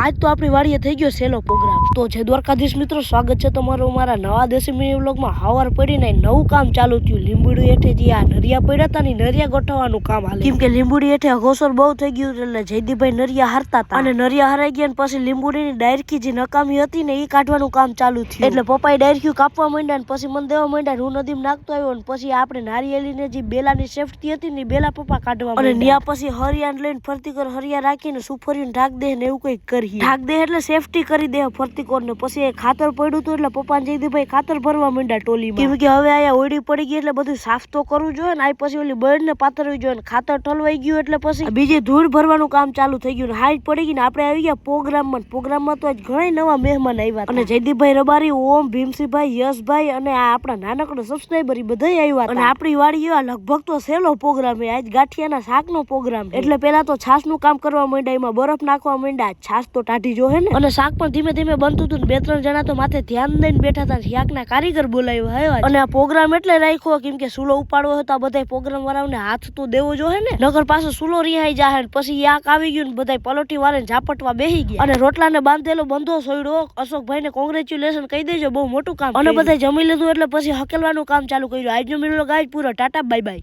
આજ તો આપણી વાડીએ થઈ ગયો સેલો પ્રોગ્રામ. તો છે દ્વારકાધીશ મિત્રો સ્વાગત છે તમારું મારા નવા દેશી મિની વ્લોગમાં. હવાર પડીને નવું કામ ચાલુ થયું. લીંબુડી હેઠે જે આ નરિયા પડ્યા હતા ને નરિયા ગોઠવવાનું કામ હાલે. કેમ કે લીંબુડી હેઠે અઘોસર બહુ થઈ ગયું એટલે જયદીભાઈ નરિયા હારતા હતા. અને નરિયા હરાઈ ગયા ને પછી લીંબુડીની ડાયરકી જે નકામી હતી ને એ કાઢવાનું કામ ચાલુ થયું. એટલે પપ્પાએ ડાયરક્યુ કાપવા માંડ્યા ને પછી મને દેવા માંડ્યા ને હું નદીમાં નાખતો આવ્યો ને પછી આપણે નારિયેલીને જે બેલાની સેફટી હતી ને બેલા પપ્પા કાઢવા અને ન્યા પછી હરિયાણ લઈને ફરતી કર હરિયા રાખીને સુફરીને ઢાક દે ને એવું કંઈક કરીએ. ઢાક દે એટલે સેફટી કરી દે ફરતી કોર ને પછી એ ખાતર પડ્યું હતું એટલે પપ્પા ને જયદીપભાઈ ખાતર ભરવા માંડ્યા ટોલીમાં. કેમ કે હવે આયા ઓળી પડી ગઈ એટલે બધું સાફ તો કરવું જોઈએ ને આ પછી ઓલી બર્ડ ને પાથરવી જોઈએ ને. ખાતર ઠલવાઈ ગયું એટલે પછી બીજે ધૂળ ભરવાનું કામ ચાલુ થઈ ગયું ને. હાઈટ પડી ગઈ ને આપણે આવી ગયા પ્રોગ્રામમાં પ્રોગ્રામમાં તો આજ ઘણા નવા મહેમાન આવ્યા અને જયદીપભાઈ રબારી ઓમ ભીમસિંહભાઈ યશભાઈ અને આ આપણા નાનકડો સબસ્ક્રાઈબર એ બધા આવ્યા અને આપણી વાળી લગભગ તો સહેલો પ્રોગ્રામ આજ ગાંઠિયાના શાકનો પ્રોગ્રામ એટલે પેલા તો છાસનું કામ કરવા માંડ્યા એમાં બરફ નાખવા માંડ્યા છાસ તો ટાઢી જોહે ને. અને શાક પણ ધીમે ધીમે બનતું હતું ને બે ત્રણ જણા તો માથે ધ્યાન દઈને બેઠા હતા શાકના કારીગર બોલાવ્યો હે અને આ પ્રોગ્રામ એટલે રાખ્યો કેમ કે સુલો ઉપાડવો હતો આ બધા પ્રોગ્રામ વાળાઓને હાથ તો દેવો જોઈએ ને. નગર પાછો સુલો રિહાઈ જાહે પછી યાક આવી ગયું ને બધા પલોટી વાળે ઝાપટવા બેહી ગયા. અને રોટલાને બાંધેલો બંધો સોયડો અશોકભાઈ ને કોંગ્રેચ્યુલેશન કહી દેજો બહુ મોટું કામ અને બધા જમી લીધું એટલે પછી હકેલવાનું કામ ચાલુ કર્યું. આજનો મિલો ગાય પૂરો. Tata bye bye